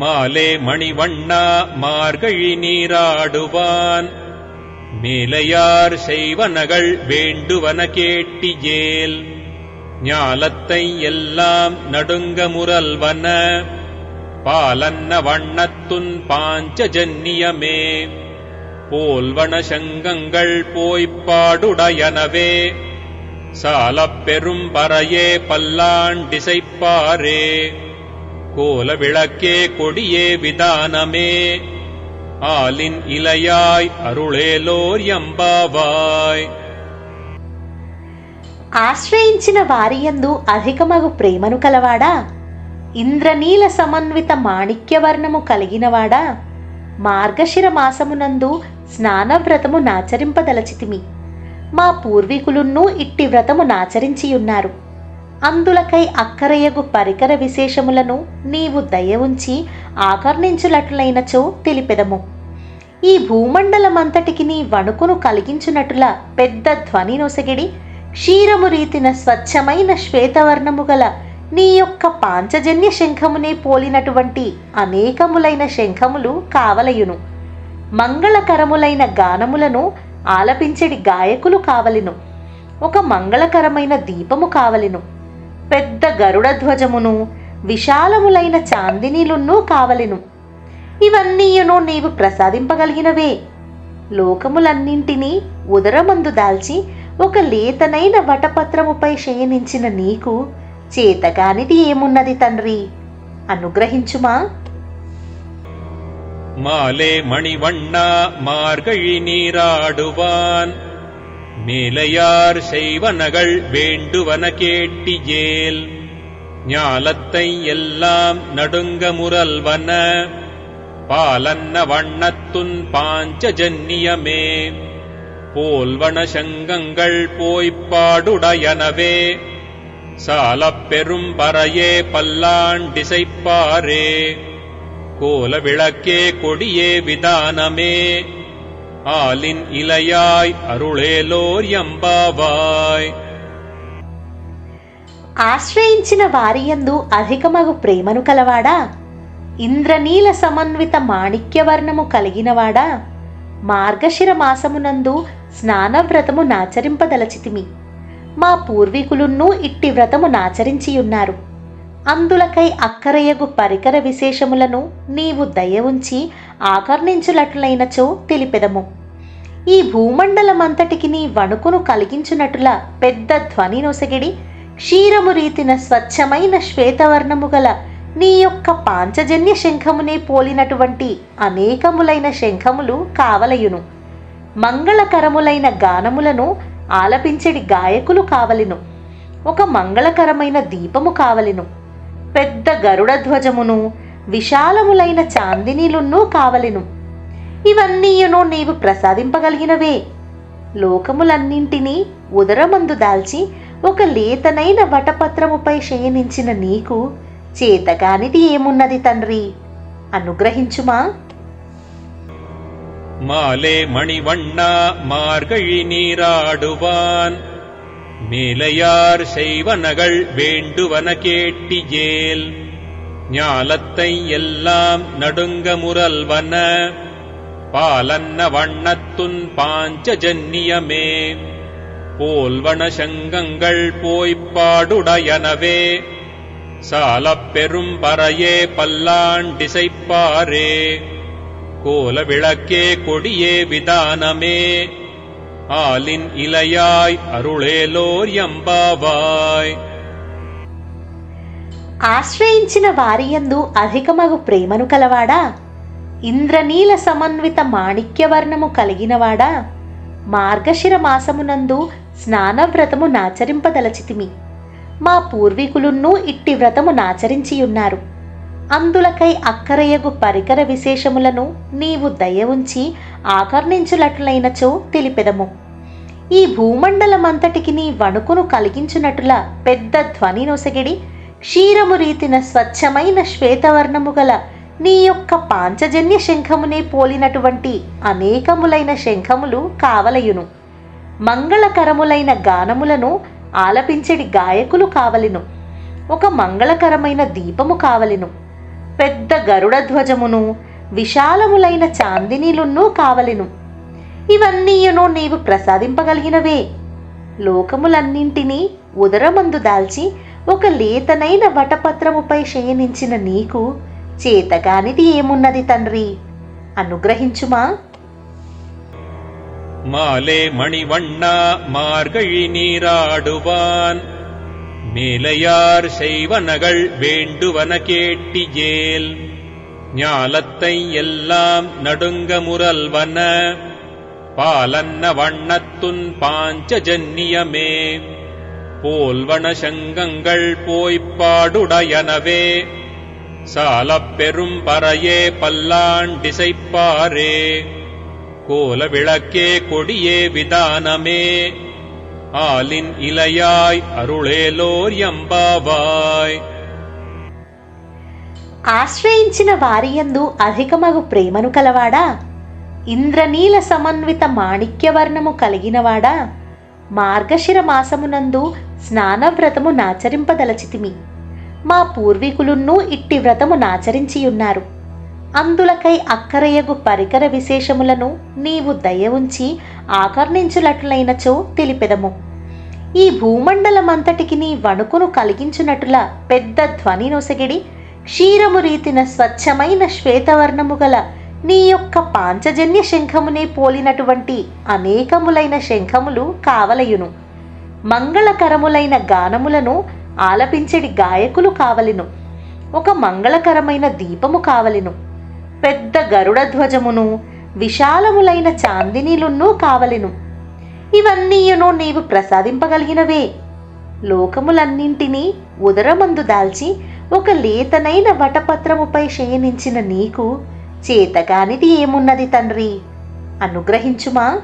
மாலே மணிவண்ணா மார்கழி நீராடுவான். மேலையார் செய்வனகள் வேண்டுவன கேட்டியேல். ஞாலத்தை எல்லாம் நடுங்க முரல்வன. பாலன்ன வண்ணத்துன் பாஞ்சஜன்னியமே. போல்வன சங்கங்கள் போய்ப்பாடுடையனவே சாலப் பெரும் பறையே பல்லாண்டிசைப்பாரே. கோல விளக்கே கொடியே விதானமே ஆலின் இலையாய் அருளேலோர் எம்பாவாய் ఆశ్రయించిన వారియందు అధికమగు ప్రేమను కలవాడా ఇంద్రనీల సమన్విత మాణిక్యవర్ణము కలిగినవాడా మార్గశిర మాసమునందు స్నానవ్రతము నాచరింపదలచితిమి మా పూర్వీకులున్నూ ఇట్టి వ్రతము నాచరించియున్నారు అందులకై అక్కరయగు పరికర విశేషములను నీవు దయ ఉంచి ఆకర్ణించులట్లైనచో తెలిపెదము. ఈ భూమండలమంతటికి నీ వణుకును కలిగించునటుల పెద్ద ధ్వని నొసగిడి క్షీరము రీతిన స్వచ్ఛమైన శ్వేతవర్ణము గల నీ యొక్క పాంచజన్య శంఖమునే పోలినటువంటి అనేకములైన శంఖములు కావలయును. మంగళకరములైన గానములను ఆలపించడి గాయకులు కావలిను. ఒక మంగళకరమైన దీపము కావలిను. పెద్ద గరుడ ధ్వజమును విశాలములైన చాందినీలున్నూ కావలిను ఇవన్నీయును నీవు ప్రసాదింపగలిగినవే లోకములన్నింటినీ ఉదరమందు దాల్చి ఒక లేతనైన వటపత్రముపై శయనించిన నీకు చేతగానిది ఏమున్నది తండ్రి అనుగ్రహించుమా மாலே மணிவண்ணா மார்கழி நீராடுவான் மேலையார் செய்வனகள் வேண்டுவன கேட்டியேல் ஞாலத்தை எல்லாம் நடுங்க முரல்வன பாலன்ன வண்ணத்துன் பாஞ்சஜன்னியமே போல்வன சங்கங்கள் போய்ப்பாடுடையனவே சாலப் பெரும் பறையே பல்லாண்டிசைப்பாரே கோல விளக்கே கொடியே விதானமே ஆலின் இலையாய் அருளேலோர் எம்பாவாய் ఆశ్రయించిన వారియందు అధికమగు ప్రేమను కలవాడా ఇంద్రనీల సమన్విత మాణిక్యవర్ణము కలిగినవాడా మార్గశిర మాసమునందు స్నానవ్రతము నాచరింపదలచితిమి మా పూర్వీకులున్నూ ఇట్టి వ్రతము నాచరించియున్నారు అందులకై అక్కరయగు పరికర విశేషములను నీవు దయ ఉంచి ఆకర్ణించులట్లైనచో తెలిపెదము. ఈ భూమండలమంతటికి నీ వణుకును కలిగించునట్ల పెద్ద ధ్వని నొసగిడి క్షీరము రీతిన స్వచ్ఛమైన శ్వేతవర్ణము గల నీ యొక్క పాంచజన్య శంఖమునే పోలినటువంటి అనేకములైన శంఖములు కావలయును. మంగళకరములైన గానములను ఆలపించడి గాయకులు కావలిను. ఒక మంగళకరమైన దీపము కావలిను. పెద్ద గరుడ ధ్వజమును విశాలములైన చాందినీలున్నూ కావలిను ఇవన్నీయును నీవు ప్రసాదింపగలిగినవే లోకములన్నింటినీ ఉదరమందు దాల్చి ఒక లేతనైన వటపత్రముపై శయనించిన నీకు చేతగానిది ఏమున్నది తండ్రి అనుగ్రహించుమా மாலே மணிவண்ணா மார்கழி நீராடுவான் மேலையார் செய்வனகள் வேண்டுவன கேட்டியேல் ஞாலத்தை எல்லாம் நடுங்க முரல்வன பாலன்ன வண்ணத்துன் பாஞ்சஜன்னியமே போல்வன சங்கங்கள் போய்ப்பாடுடையனவே சாலப் பெரும் பறையே பல்லாண்டிசைப்பாரே கோல விளக்கே கொடியே விதானமே. ஆலின் இலையாய் அருளேலோர் எம்பாவாய் ఆశ్రయించిన వారియందు అధికమగు ప్రేమను కలవాడా ఇంద్రనీల సమన్విత మాణిక్యవర్ణము కలిగినవాడా మార్గశిర మాసమునందు స్నానవ్రతము నాచరింపదలచితిమి మా పూర్వీకులున్నూ ఇట్టి వ్రతము నాచరించియున్నారు అందులకై అక్కరయగు పరికర విశేషములను నీవు దయ ఉంచి ఆకర్ణించులట్లైనచో తెలిపెదము ఈ భూమండలమంతటికి నీ వణుకును కలిగించినట్లా పెద్ద ధ్వని నొసగిడి క్షీరము రీతిన స్వచ్ఛమైన శ్వేతవర్ణము గల నీ యొక్క పాంచజన్య శంఖమునే పోలినటువంటి అనేకములైన శంఖములు కావలయును. మంగళకరములైన గానములను ఆలపించడి గాయకులు కావలిను. ఒక మంగళకరమైన దీపము కావలిను. పెద్ద గరుడ ధ్వజమును విశాలములైన చాందినీలున్నూ కావలెను. ఇవన్నీయును నీవు ప్రసాదింపగలిగినవే లోకములన్నింటినీ ఉదరమందు దాల్చి ఒక లేతనైన వటపత్రముపై శయనించిన నీకు చేతగానిది ఏమున్నది తండ్రి అనుగ్రహించుమా மாலே மணிவண்ணா மார்கழி நீராடுவான் மேலையார் செய்வனகள் வேண்டுவன கேட்டியேல் ஞாலத்தை எல்லாம் நடுங்க முரல்வன பாலன்ன வண்ணத்துன் பாஞ்சஜன்னியமே போல்வன சங்கங்கள் போய்ப்பாடுடையனவே சாலப் பெரும் பறையே பல்லாண்டிசைப்பாரே கோல விளக்கே கொடியே விதானமே ஆலின் இலையாய் அருளேலோர் எம்பாவாய் ఆశ్రయించిన వారియందు అధికమగు ప్రేమను కలవాడా ఇంద్రనీల సమన్విత మాణిక్యవర్ణము కలిగినవాడా? మార్గశిర మాసమునందు స్నానవ్రతము నాచరింపదలచితిమి. మా పూర్వీకులున్నూ ఇట్టి వ్రతము నాచరించియున్నారు. అందులకై అక్కరయగు పరికర విశేషములను నీవు దయ ఉంచి ఆకర్ణించులట్లైనచో తెలిపెదము. ఈ భూమండలమంతటికి నీ వణుకును కలిగించునట్ల పెద్ద ధ్వని నొసగిడి క్షీరము రీతిన స్వచ్ఛమైన శ్వేతవర్ణము గల నీ యొక్క పాంచజన్య శంఖమునే పోలినటువంటి అనేకములైన శంఖములు కావలయును. మంగళకరములైన గానములను ఆలపించడి గాయకులు కావలెను. ఒక మంగళకరమైన దీపము కావలెను. పెద్ద గరుడ ధ్వజమును విశాలములైన చాందినీలున్నూ కావలెను. ఇవన్నీయును నీవు ప్రసాదింపగలిగినవే. లోకములన్నింటినీ ఉదరమందు దాల్చి ఒక లేతనైన వటపత్రముపై శయనించిన నీకు చేతగానిది ఏమున్నది తండ్రి? అనుగ్రహించుమా?